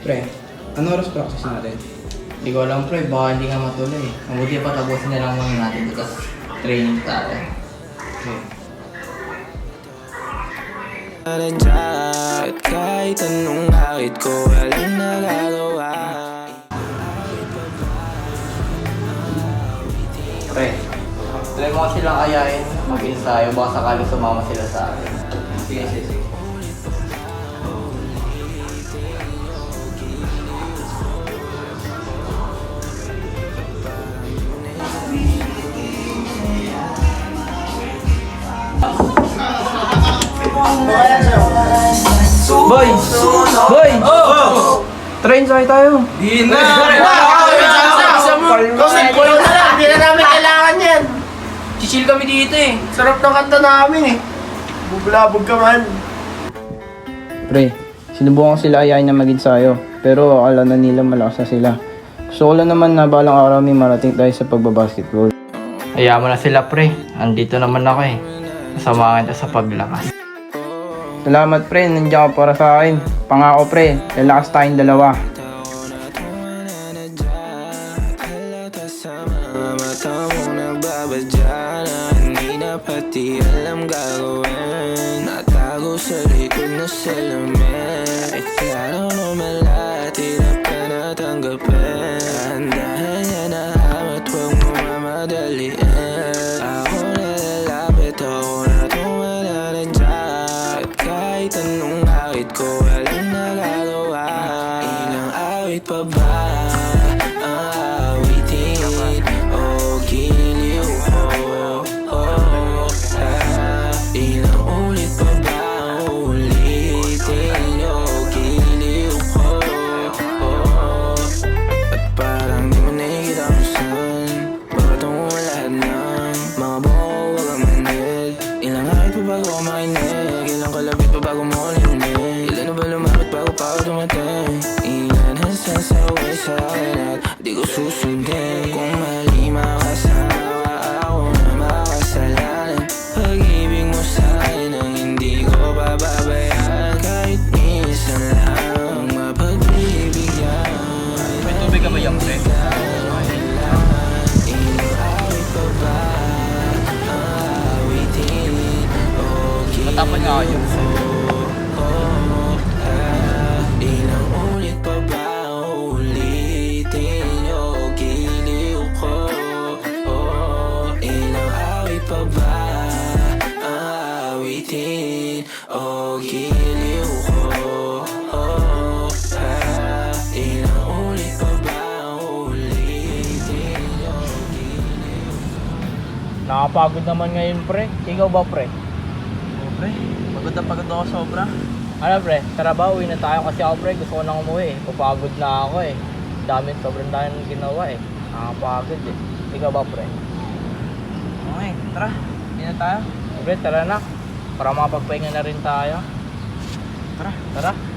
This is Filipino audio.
Pre, ano oras practice natin? Hindi ko alam pre, baka hindi nga matuloy. Mabuti pa tapusin na lang muna natin ito, training tayo. Okay. At kahit anong awit ko walang nagagawa Pre, try mo silang ayayin mag-ensayo, baka sakaling sumama sila sa akin. Sige, sige, sige. Boy! Boy! Oh! Train sakay tayo. Di na! Kasi pulo na lang, hindi na namin kailangan yan. Chichill kami dito eh. Sarap ng kanta namin eh. Bublabog ka man. Pre, sinubukan sila ayayin na mag-ensayo. Pero akala na nila malakas na sila. Gusto ko lang naman na balang araw may marating tayo sa pagbabasketball. Hayaan mo na sila pre, andito naman ako eh. Kasamahan kita sa paglakas. Salamat pre, nandiyan ka para sa akin. Pangako pre, lalakas tayong dalawa. Mata mo nagbabadya pati alam gagawin. Natago sa likod na salamin bago ako makinig Ilang kalabit pa bago mo linig Ilan na ba lumapit bago pa ako dumating? Ilan ang sasaway sa akin at di ko susundin Kung awitin o giliw ko oh, ah, Ilang ulit pa ba ulitin o Nakapagod naman ngayon pre. Ikaw ba pre? Pre, pagod na pagod ako sobra. Ano pre, tara ba uwi na tayo kasi ako pre gusto ko nang umuwi eh. Papagod na ako eh. Dami, sobrang dami nang ginawa eh. Nakapagod eh. Ikaw ba pre? Okay, tara. Hindi na tayo. Pre, tara na. Para makapagpahinga na rin tayo. Tara. Tara.